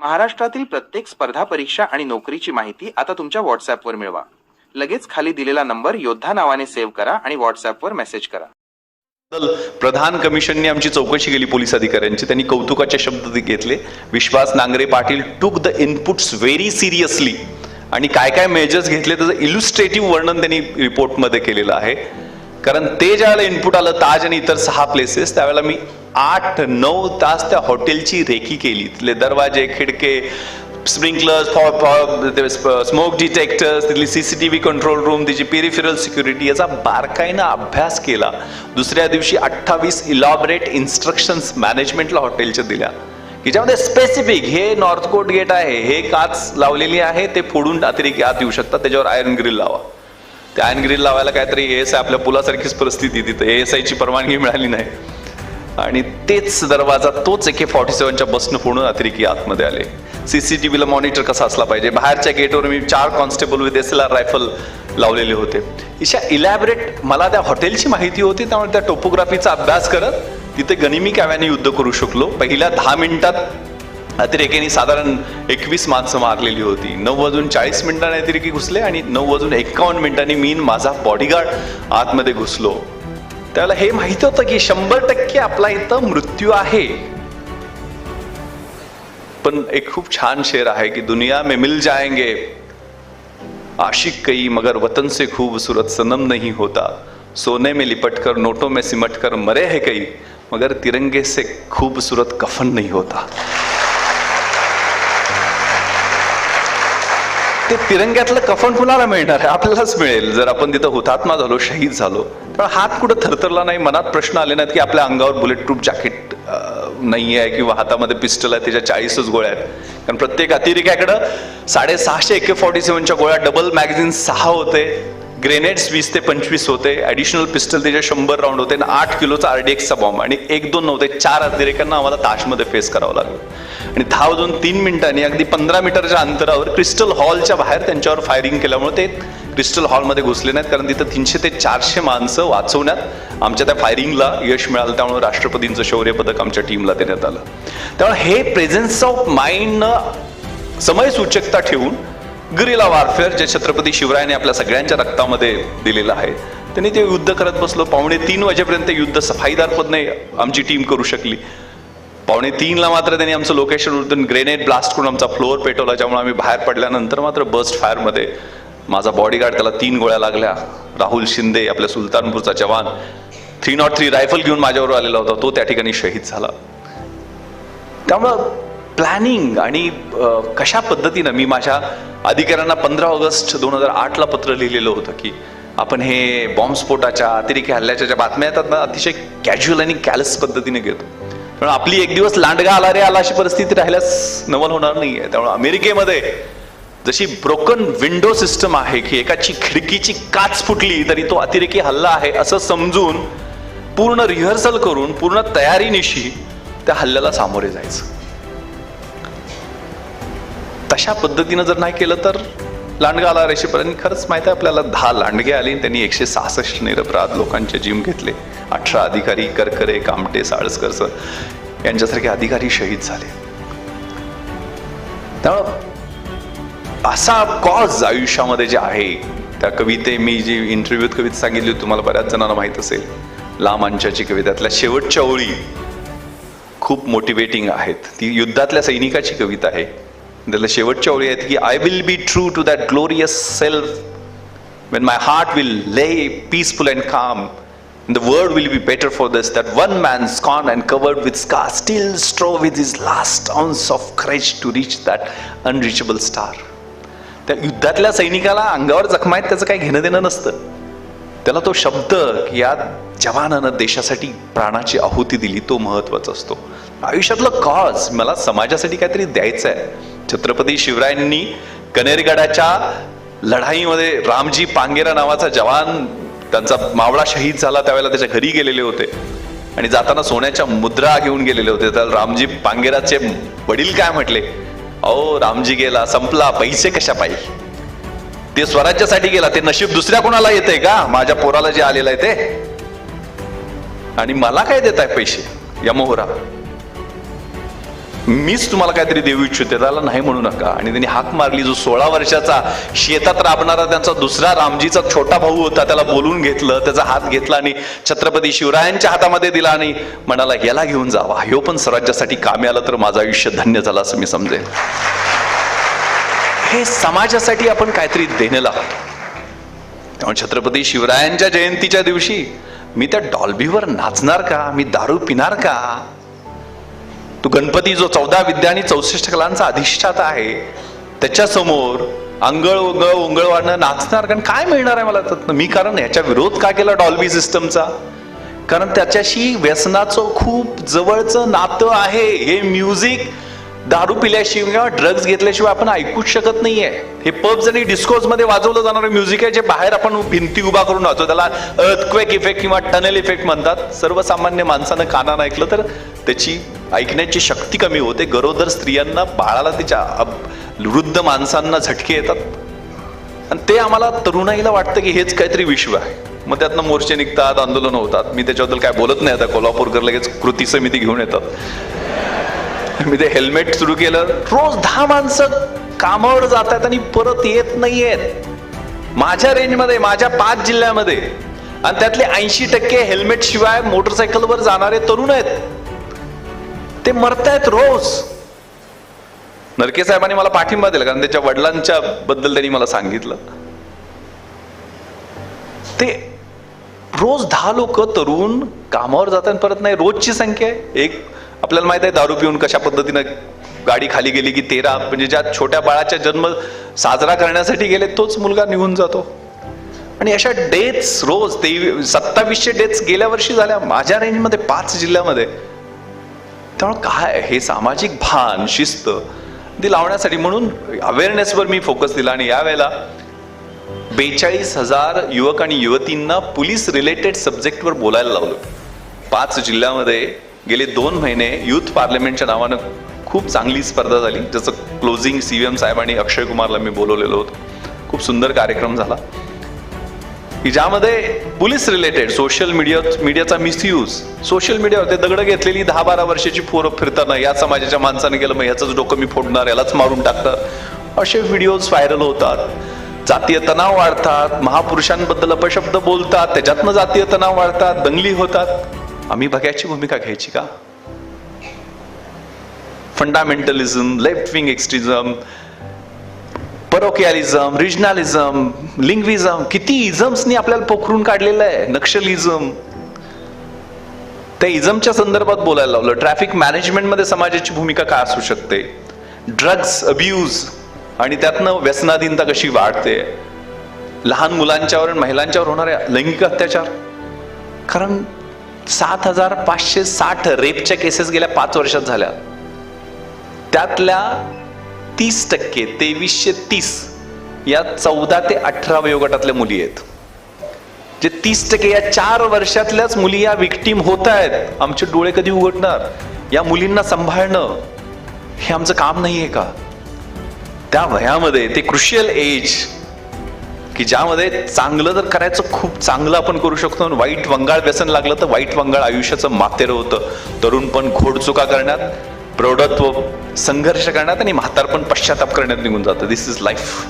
महाराष्ट्रातील प्रत्येक स्पर्धा परीक्षा आणि नोकरीची माहिती आता तुमच्या व्हॉट्सॲपवर मिळवा. लगेच खाली दिलेला नंबर योद्धा नावाने सेव्ह करा आणि व्हॉट्सॲपवर मेसेज करा. प्रधान कमिशनने आमची चौकशी केली पोलीस अधिकाऱ्यांची. त्यांनी कौतुकाचे शब्द घेतले. विश्वास Nangare Patil took the inputs very seriously आणि काय काय मेजर्स घेतले त्याचं इल्युस्ट्रेटिव्ह वर्णन त्यांनी रिपोर्टमध्ये केलेलं आहे. कारण ते ज्यावेळेला इनपुट आलं ताज आणि इतर सहा प्लेसेस त्यावेळेला मी आठ नऊ तास त्या हॉटेलची रेखी केली. तिथले दरवाजे खिडके स्प्रिंकलर्स स्मोक डिटेक्टर्स तिथली C C T V control room तिची पेरिफेरल सिक्युरिटी याचा बारकाईनं अभ्यास केला. दुसऱ्या दिवशी अठ्ठावीस इलॉबरेट इन्स्ट्रक्शन्स मॅनेजमेंटला हॉटेलच्या दिल्या. की ज्यामध्ये स्पेसिफिक हे नॉर्थ कोट गेट आहे हे काच लावलेली आहे ते फोडून अतिरिक्त आत येऊ शकतात त्याच्यावर आयर्न ग्रिल लावा. त्या आयन ग्रिल लावायला काहीतरी एस आय आपल्या पुलासारखीच परिस्थिती तिथं एस आयची परवानगी मिळाली नाही. आणि तेच दरवाजा तोच एके फॉर्टी सेव्हनच्या बसनं फोडून अतिरेकी आतमध्ये आले. सीसीटीव्हीला मॉनिटर कसा असला पाहिजे? बाहेरच्या गेटवर मी चार constable with S L R rifle लावलेले होते. अशा इलॅबरेट मला त्या हॉटेलची माहिती होती त्यामुळे त्या टोपोग्राफीचा अभ्यास करत तिथे गनिमी काव्याने युद्ध करू शकलो. पहिल्या दहा मिनिटात अतिरेक्यांनी साधारण एकवीस माणसं मारलेली होती. नऊ वाजून चाळीस मिनिटांनी अतिरेकी घुसले आणि नऊ वाजून एकावन्न मिनिटांनी मी माझा बॉडीगार्ड आतमध्ये घुसलो. त्याला हे माहीत होतं की शंभर टक्के आपला इथं मृत्यू आहे. पण एक खूप छान शेर आहे की दुनिया में मिल जाएंगे. आशिक कई मगर वतन से खूबसूरत सनम नहीं होता. सोने में लिपट कर नोटों में सिमट कर मरे है कई मगर तिरंगे से खूबसूरत कफन नहीं होता। ते तिरंग्यातलं कफन कुणाला मिळणार? आहे आपल्यालाच मिळेल. जर आपण तिथं हुतात्मा झालो शहीद झालो तर हात कुठं थरथरला नाही मनात प्रश्न आले नाहीत की आपल्या अंगावर बुलेट प्रूफ जॅकेट नाही आहे किंवा हातामध्ये पिस्टल आहे त्याच्या चाळीसच गोळ्या आहेत. कारण प्रत्येक अतिरेक्याकडं साडेसहाशे एके फॉर्टी सेव्हनच्या गोळ्या डबल मॅगझिन सहा होते. ग्रेनेड्स वीस ते पंचवीस होते ऍडिशनल पिस्टल त्याचे शंभर राऊंड होते आणि आठ किलोचा आरडीएक्सचा बॉम्ब आणि एक दोन नव्हते चार अतिरेक्यांना आम्हाला ताशमध्ये फेस करावं लागलं. आणि धाव दोन तीन मिनिटांनी अगदी पंधरा मीटरच्या अंतरावर क्रिस्टल हॉलच्या बाहेर त्यांच्यावर फायरिंग केल्यामुळे ते क्रिस्टल हॉलमध्ये घुसले नाहीत. कारण तिथं तीनशे ते चारशे माणसं वाचवण्यात आमच्या त्या फायरिंगला यश मिळालं. त्यामुळे राष्ट्रपतींचं शौर्य पदक आमच्या टीमला देण्यात आलं. त्यामुळे हे प्रेझेन्स ऑफ माइंडनं समय सूचकता ठेवून गरिला वारफेअर जे छत्रपती शिवरायाने आपल्या सगळ्यांच्या रक्तामध्ये दिलेलं आहे. त्यांनी ते युद्ध करत बसलो. पावणे तीन वाजेपर्यंत युद्ध सफाईदार पदने आमची टीम करू शकली. पावणे तीनला मात्र त्यांनी आमचं लोकेशन उलटून ग्रेनेड ब्लास्ट करून आमचा फ्लोअर पेटवला ज्यामुळे आम्ही बाहेर पडल्यानंतर मात्र बस्ट फायरमध्ये माझा बॉडीगार्ड त्याला तीन गोळ्या लागल्या. राहुल शिंदे आपल्या सुलतानपूरचा जवान थ्री नॉट थ्री रायफल घेऊन माझ्यावर आलेला होता. तो त्या ठिकाणी शहीद झाला. त्यामुळं प्लॅनिंग आणि कशा पद्धतीनं मी माझ्या अधिकाऱ्यांना पंधरा ऑगस्ट दोन हजार आठला पत्र लिहिलेलं होतं की आपण हे बॉम्बस्फोटाच्या अतिरेकी हल्ल्याच्या ज्या बातम्या येतात ना अतिशय कॅज्युअल आणि कॅलस पद्धतीने घेतो. पण आपली एक दिवस लांडगा आला रे आला अशी परिस्थिती राहिल्यास नवल होणार नाही आहे त्यामुळे अमेरिकेमध्ये जशी ब्रोकन विंडो सिस्टम आहे की एकाची खिडकीची काच फुटली तरी तो अतिरेकी हल्ला आहे असं समजून पूर्ण रिहर्सल करून पूर्ण तयारीनिशी त्या हल्ल्याला सामोरे जायचं. तशा पद्धतीनं जर नाही केलं तर लांडगा आला रेषेपर्यंत. खरंच माहिती आहे आपल्याला दहा लांडगे आले आणि त्यांनी एकशे सहासष्ट निरपराध लोकांचे जिम घेतले. अठरा अधिकारी करकरे कामटे साळसकर सर यांच्यासारखे अधिकारी शहीद झाले. त्यामुळं असा कॉज आयुष्यामध्ये जे आहे त्या कविते मी जी इंटरव्ह्यूत कविता सांगितली होती, तुम्हाला बऱ्याच जणांना माहीत असेल. लांब अंशाची कवितातल्या शेवटच्या ओळी खूप मोटिवेटिंग आहेत. ती युद्धातल्या सैनिकाची कविता आहे. त्याला शेवटच्या ओळी आहेत की I will be true to that glorious self Wien my heart will lay peaceful and काम the world will be better for this that one man स्कॉन and covered with Sky steel स्ट्रो with is last ऑन्स of creche to reach that unreachable star त्या युद्धातल्या सैनिकाला अंगावर जखमा आहेत त्याचं काही घेणं देणं नसतं. त्याला तो शब्द या जवानानं देशासाठी प्राणाची आहुती दिली तो महत्त्वाचा असतो. आयुष्यातलं कॉज मला समाजासाठी काहीतरी द्यायचं आहे छत्रपती शिवरायांनी कनेरगडाच्या लढाईमध्ये रामजी पांगेरा नावाचा जवान त्यांचा मावळा शहीद झाला त्यावेळेला त्याच्या घरी गेलेले होते. आणि जाताना सोन्याच्या मुद्रा घेऊन गेलेले होते. तर रामजी पांगेराचे वडील काय म्हटले? अहो रामजी गेला संपला पैसे कशा पाहिजे? ते स्वराज्यासाठी गेला ते नशीब दुसऱ्या कोणाला येते का? माझ्या पोराला जे आलेलं आहे ते. आणि मला काय देत आहे पैसे यमोहरा मीच तुम्हाला काहीतरी देऊ इच्छिते त्याला नाही म्हणू नका. आणि त्यांनी हाक मारली जो सोळा वर्षाचा शेतात राबणारा त्यांचा दुसरा रामजीचा छोटा भाऊ होता त्याला बोलून घेतलं त्याचा हात घेतला आणि छत्रपती शिवरायांच्या हातामध्ये दिला आणि म्हणाला याला घेऊन जावा. ह्यो पण स्वराज्यासाठी कामे आलं तर माझं आयुष्य धन्य झालं असं मी समजेन. हे समाजासाठी आपण काहीतरी देण्याला लागतो त्यामुळे छत्रपती शिवरायांच्या जयंतीच्या दिवशी मी त्या डॉल्बीवर नाचणार का? मी दारू पिणार का? तो गणपती जो चौदा विद्या आणि चौसष्ट कलांचा अधिष्ठाता आहे त्याच्यासमोर अंगळ उंगळ ओंगळ वाढणं नाचणार कारण काय मिळणार आहे मला त्यातनं? मी कारण ह्याच्या विरोध का केला डॉल्बी सिस्टमचा? कारण त्याच्याशी व्यसनाचं खूप जवळचं नातं आहे. हे म्युझिक दारू पिल्याशिवाय किंवा ड्रग्ज घेतल्याशिवाय आपण ऐकूच शकत नाहीये. हे पब्स आणि डिस्कोजमध्ये वाजवलं जाणारं म्युझिक आहे जे बाहेर आपण भिंती उभा करून वाचतो त्याला अर्थक्वेक इफेक्ट किंवा टनल इफेक्ट म्हणतात. सर्वसामान्य माणसानं कानानं ऐकलं तर त्याची ऐकण्याची शक्ती कमी होते. गरोदर स्त्रियांना बाळाला तिच्या वृद्ध माणसांना झटके येतात. आणि ते आम्हाला तरुणाईला वाटतं की हेच काहीतरी विश्व आहे. मग त्यातनं मोर्चे निघतात आंदोलन होतात. मी त्याच्याबद्दल काय बोलत नाही. आता कोल्हापूरकर लगेच कृती समिती घेऊन येतात. मी ते हेल्मेट सुरू केलं. रोज दहा माणसं कामावर जात आहेत आणि परत येत नाहीयेत. माझ्या रेंजमध्ये माझ्या पाच जिल्ह्यामध्ये. आणि त्यातले ऐंशी टक्के हेल्मेट शिवाय मोटरसायकलवर जाणारे तरुण आहेत. ते मरतायत रोज. नरके साहेबांनी मला पाठिंबा दिला कारण त्याच्या वडिलांच्या बद्दल त्यांनी मला सांगितलं. ते रोज दहा लोक तरुण कामावर जातात परत नाही रोजची संख्या आहे. एक आपल्याला माहीत आहे दारू पिऊन कशा पद्धतीनं गाडी खाली गेली की तेरा म्हणजे ज्या छोट्या बाळाचा जन्म साजरा करण्यासाठी गेले तोच मुलगा निघून जातो. आणि अशा डेथ्स रोज ते सत्तावीसशे डेथ्स गेल्या वर्षी झाल्या माझ्या रेंजमध्ये पाच जिल्ह्यामध्ये. त्यामुळे काय हे सामाजिक भान शिस्त ती लावण्यासाठी म्हणून अवेअरनेसवर मी फोकस दिला. आणि यावेळेला बेचाळीस हजार युवक आणि युवतींना पोलीस रिलेटेड सब्जेक्टवर बोलायला लावलं. पाच जिल्ह्यामध्ये गेले दोन महिने युथ पार्लमेंटच्या नावानं खूप चांगली स्पर्धा झाली. ज्याचं क्लोजिंग सी व्ही एम साहेब आणि अक्षय कुमारला मी बोलवलेलं होतं. खूप सुंदर कार्यक्रम झाला. की ज्यामध्ये पोलीस रिलेटेड सोशल मीडिया मीडियाचा मिसयूज सोशल मीडियावर ते दगड घेतलेली दहा बारा वर्षाची पोरं फिरताना या समाजाच्या माणसाने गेलं मग ह्याचंच डोकं मी फोडणार यालाच मारून टाकणार असे व्हिडिओज व्हायरल होतात. जातीय तणाव वाढतात महापुरुषांबद्दल अपशब्द बोलतात त्याच्यातनं जातीय तणाव वाढतात दंगली होतात. आम्ही बघायची भूमिका घ्यायची का? Fundamentalism left wing extremism parochialism regionalism linguism किती इझम्सनी आपल्याला पोखरून काढलेलं आहे. नक्षलिझम. त्या इझमच्या संदर्भात बोलायला लावलं. ट्रॅफिक मॅनेजमेंटमध्ये समाजाची भूमिका काय असू शकते? ड्रग्ज अब्यूज आणि त्यातनं व्यसनाधीनता कशी वाढते? लहान मुलांच्यावर आणि महिलांच्यावर होणारे लैंगिक अत्याचार. कारण सात हजार पाचशे साठ रेपच्या केसेस गेल्या पाच वर्षात झाल्या. त्यातल्या तीस टक्के तेवीसशे तीस या चौदा ते अठरा वयोगटातल्या मुली आहेत. जे तीस टक्के या चार वर्षातल्याच मुली या विक्टीम होत आहेत आमचे डोळे कधी उघडणार? या मुलींना सांभाळणं हे आमचं काम नाहीये का? त्या वयामध्ये ते क्रुशियल एज की ज्यामध्ये चांगलं जर करायचं खूप चांगलं आपण करू शकतो आणि वाईट वंगाळ व्यसन लागलं तर वाईट वंगाळ आयुष्याचं मातेरं होतं. तरुण पण घोडचुका करण्यात प्रौढत्व संघर्ष करण्यात आणि म्हातारपण पश्चाताप करण्यात निघून जातं. दिस इज लाईफ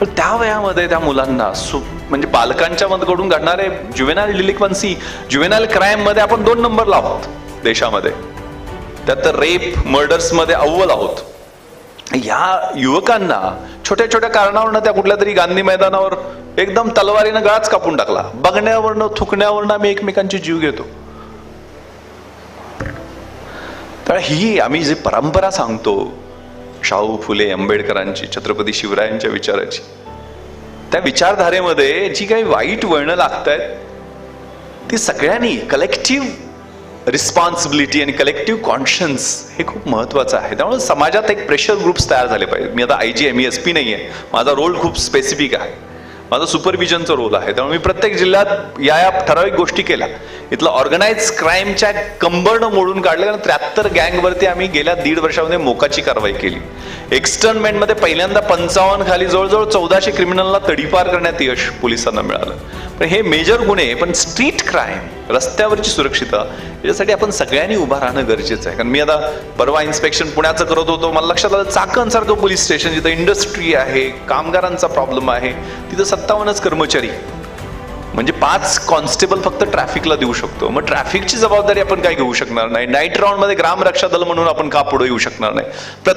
तर त्या वयामध्ये त्या मुलांना सु म्हणजे पालकांच्या मधकडून घडणारे ज्युवेनाल डिलिक्वन्सी ज्युवेनाल क्राईममध्ये आपण दोन नंबरला आहोत देशामध्ये. त्यात तर रेप मर्डर्समध्ये अव्वल आहोत. या युवकांना छोट्या छोट्या कारणावरनं त्या कुठल्या तरी गांधी मैदानावर एकदम तलवारीनं गळाच कापून टाकला. बघण्यावरनं थुकण्यावरनं आम्ही एकमेकांचे जीव घेतो. तर ही आम्ही जी परंपरा सांगतो शाहू फुले आंबेडकरांची छत्रपती शिवरायांच्या विचाराची त्या विचारधारेमध्ये जी काही वाईट वळणं लागत आहेत ती सगळ्यांनी कलेक्टिव्ह रिस्पॉन्सिबिलिटी आणि कलेक्टिव्ह कॉन्शन्स हे खूप महत्वाचं आहे. त्यामुळे समाजात एक प्रेशर ग्रुप्स तयार झाले पाहिजे मी आता I G M S P नाही आहे माझा रोल खूप स्पेसिफिक आहे. माझा सुपरविजनचा रोल आहे. त्यामुळे मी प्रत्येक जिल्ह्यात या या ठराविक गोष्टी केल्या. इथला ऑर्गनाईज क्राईमच्या कंबरनं मोडून काढले कारण त्र्याहत्तर गँगवरती आम्ही गेल्या दीड वर्षामध्ये मोकाची कारवाई केली. एक्स्टर्नमेंटमध्ये पहिल्यांदा पंचावन्न खाली जवळजवळ चौदाशे क्रिमिनलला तडीपार करण्यात यश पोलिसांना मिळालं. पण हे मेजर गुन्हे पण स्ट्रीट क्राईम रस्त्यावरची सुरक्षितता याच्यासाठी आपण सगळ्यांनी उभा राहणं गरजेचं आहे. कारण मी आता परवा इन्स्पेक्शन पुण्याचं करत होतो मला लक्षात आलं चाकणसारखं पोलीस स्टेशन जिथं इंडस्ट्री आहे कामगारांचा प्रॉब्लेम आहे तिथं सत्तावन्नच कर्मचारी. म्हणजे पाच कॉन्स्टेबल फक्त ट्रॅफिकला देऊ शकतो. मग ट्रॅफिकची जबाबदारी आपण काय घेऊ शकणार नाही? नाईट राऊंडमध्ये ग्राम रक्षा दल म्हणून आपण का पुढे येऊ शकणार नाही? प्रत्येक